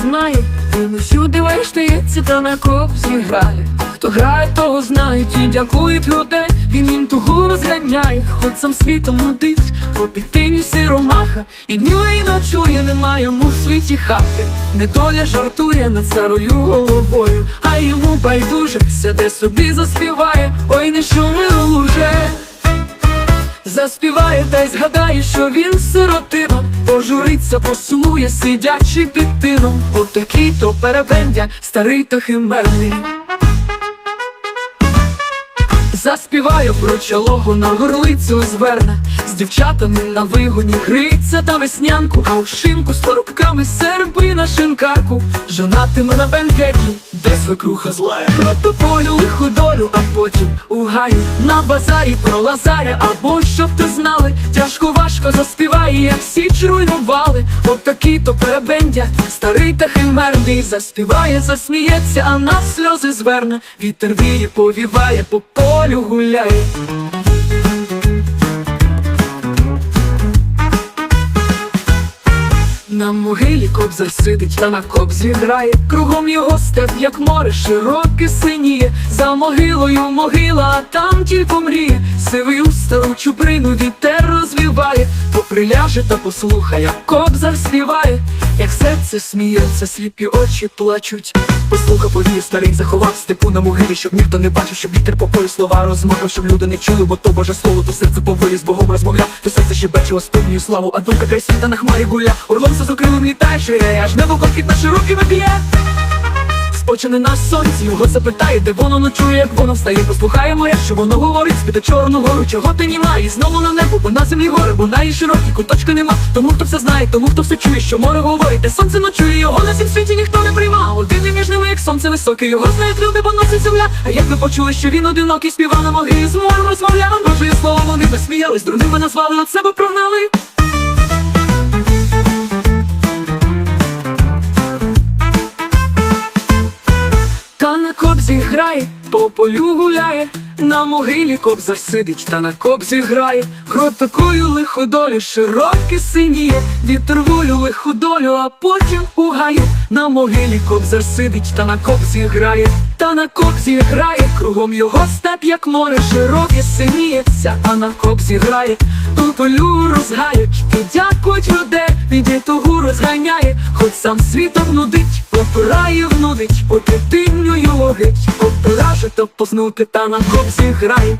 знає, він усюди вештається та на копці грає. Хто грає, того знають і дякують людей. Він їм тугу розганяє, хоч сам світом нудить, по підтині сиромаха, і днює, і ночує, немає йому в світі хати. Недоля жартує над царою головою, а йому байдуже сяде собі заспіває, ой не шуми луже. Заспіває та й згадає, що він сиротина Пожуриться, посумує, сидячи під тином Отакий то перебендя, старий та химерний. Заспіваю про чолого на горлицю зверне З дівчатами на вигоні гриться та веснянку А у шинку з порубками серби на шинкарку. Жонатиме на бенкеті, де свекруха злая Про полю лиху долю, потім у гаю На базарі про лазаря, або щоб ти знали Тяжко важко заспіває, як січ руйнували От такий то перебендя, старий та химерний. Заспіває, засміється, а нас сльози зверне. Вітер віє, повіває, по полю гуляє На могилі коп сидить, та на кобзі грає Кругом його степ, як море, широке синіє. За могилою могила, а там тільки мріє. Сивий стару чуприну вітер розвіває. Поприляже та послухає, як кобзар співає. Як серце сміється, сліпі очі плачуть Послухав повіє старий, заховав степу на могилі, щоб ніхто не бачив, щоб вітер покою слова розмовляв, щоб люди не чули, бо то Боже слово, то серце поволі з Богом розмовляв, то серце ще бачило спинню славу, а думка край світа на хмарі гуля, орлом все закрилом літає, ширяє, аж небо конфіт на широкими б'є. Спочине на сонці, його запитає, де воно ночує, як воно встає, послухає море, що воно говорить, спіде чорну гору, чого ти німа, і знову на небо, бо на землі гори, бо на її широкі куточка нема. Тому хто все знає, тому хто все чує, що море говорить, де сонце ночує, його на всім світі ніхто не прийма. Один і між ними, як сонце високе, його знають люди, бо носить земля. А як ви почули, що він одинокий співав на могилі з морем розмовляв, Божої слово вони висміялись, дурними назвали, от себе прогнали. Грає, по полю гуляє, на могилі кобзар сидить, та на кобзі грає, Крот такою лиходолі широке синіє, вітер волю лиходолю, а потім угає, на могилі кобзар сидить, та на кобзі грає, та на кобзі грає, кругом його степ, як море, широке синіється, а на кобзі грає, тут полю розгають, і дякують людей, від того розганяє, хоч сам світом нудить, попирає внудить, по його гить, попираже то познути, та на хлопці грає.